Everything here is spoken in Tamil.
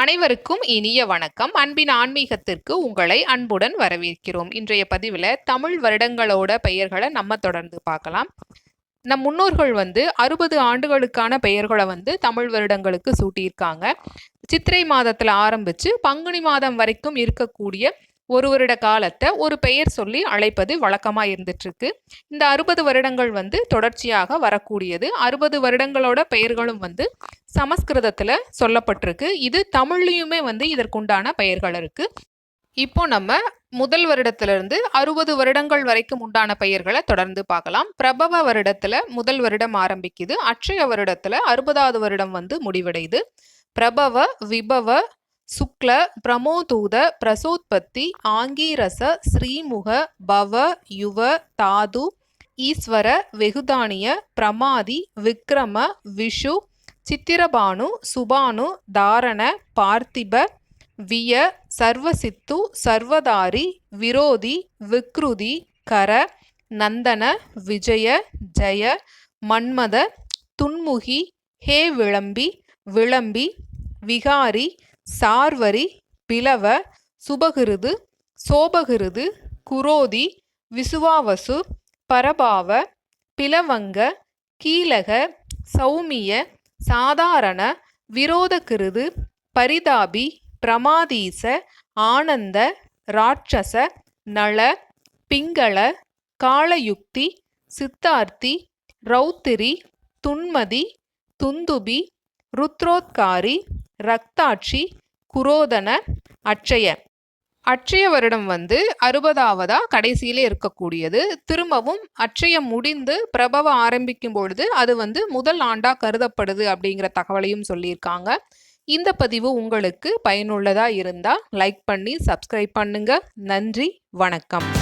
அனைவருக்கும் இனிய வணக்கம். அன்பின் ஆன்மீகத்திற்கு உங்களை அன்புடன் வரவேற்கிறோம். இன்றைய பதிவில் தமிழ் வருடங்களோட பெயர்களை நம்ம தொடர்ந்து பார்க்கலாம். நம் முன்னோர்கள் வந்து அறுபது ஆண்டுகளுக்கான பெயர்களை வந்து தமிழ் வருடங்களுக்கு சூட்டியிருக்காங்க. சித்திரை மாதத்தில் ஆரம்பித்து பங்குனி மாதம் வரைக்கும் இருக்கக்கூடிய ஒரு வருட காலத்தை ஒரு பெயர் சொல்லி அழைப்பது வழக்கமாக இருந்துட்டுருக்கு. இந்த அறுபது வருடங்கள் வந்து தொடர்ச்சியாக வரக்கூடியது. அறுபது வருடங்களோட பெயர்களும் வந்து சமஸ்கிருதத்தில் சொல்லப்பட்டிருக்கு. இது தமிழ்லையுமே வந்து இதற்குண்டான பெயர்கள் இருக்குது இப்போ நம்ம முதல் வருடத்திலிருந்து அறுபது வருடங்கள் வரைக்கும் உண்டான பெயர்களை தொடர்ந்து பார்க்கலாம். பிரபவ வருடத்தில் முதல் வருடம் ஆரம்பிக்குது. அட்சய வருடத்தில் அறுபதாவது வருடம் வந்து முடிவடையுது. பிரபவ விபவ சுக்ல பிரமோதூத பிரசோத்பத்தி ஆங்கீரச ஸ்ரீமுக பவ யுவ தாது ஈஸ்வர வெகுதானிய பிரமாதி விக்ரம விஷு சித்திரபானு சுபானு தாரண பார்த்திப விய சர்வசித்து சர்வதாரி விரோதி விக்ருதி கர நந்தன விஜய ஜெய மன்மத துன்முகி ஹே விளம்பி விளம்பி விகாரி சார்வரி பிளவ சுபகிருது சோபகிருது குரோதி விசுவாவசு பரபாவ பிளவங்க கீழக சௌமிய சாதாரண விரோதகிருது பரிதாபி பிரமாதீச ஆனந்த ராட்சச நள பிங்கள காளயுக்தி சித்தார்த்தி ரௌத்திரி துன்மதி துந்துபி ருத்ரோத்காரி ரக்தாட்சி குரோதன அட்சய. அட்சய வருடம் வந்து அறுபதாவதா கடைசியிலே இருக்கக்கூடியது. திரும்பவும் அட்சயம் முடிந்து பிரபவ ஆரம்பிக்கும் பொழுது அது வந்து முதல் ஆண்டா கருதப்படுது அப்படிங்கிற தகவலையும் சொல்லியிருக்காங்க. இந்த பதிவு உங்களுக்கு பயனுள்ளதாக இருந்தால் லைக் பண்ணி சப்ஸ்கிரைப் பண்ணுங்க. நன்றி வணக்கம்.